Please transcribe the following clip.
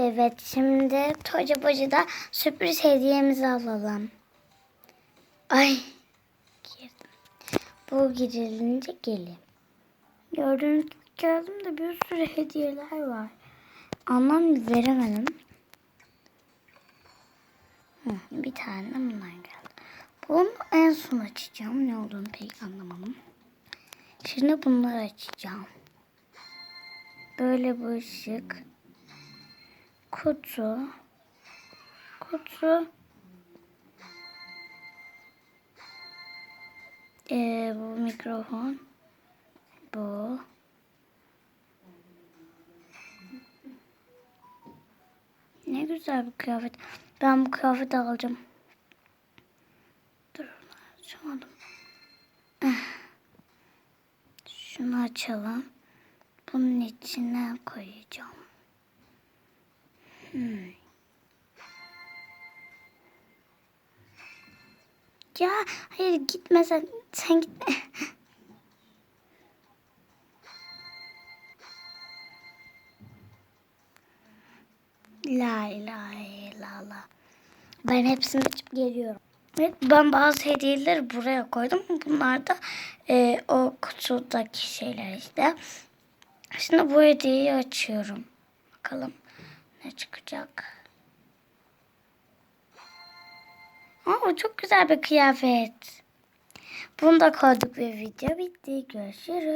Evet şimdi Toca Bacı'da sürpriz hediyemizi alalım. Ay girdim. Bu girilince geleyim. Gördüğünüz gibi geldim de bir sürü hediyeler var. Anlam veremedim. Hı, bir tane de bundan geldi. Bunu en son açacağım. Ne olduğunu pek anlamadım. Şimdi bunları açacağım. Böyle bir ışık. Kutu. Kutu. Ee, bu mikrofon. Bu. Ne güzel bir kıyafet. Ben bu kıyafeti alacağım. Dur açamadım. Eh. Şunu açalım. Bunun içine koyacağım. Ya hayır gitme sen. Sen gitme. La ilahe illallah. Ben hepsini açıp geliyorum. Evet, ben bazı hediyeleri buraya koydum. Bunlar da e, o kutudaki şeyler işte. Şimdi bu hediyeyi açıyorum. Bakalım ne çıkacak. Aa, çok güzel bir kıyafet. Bunu da koyduk ve video bitti. Görüşürüz.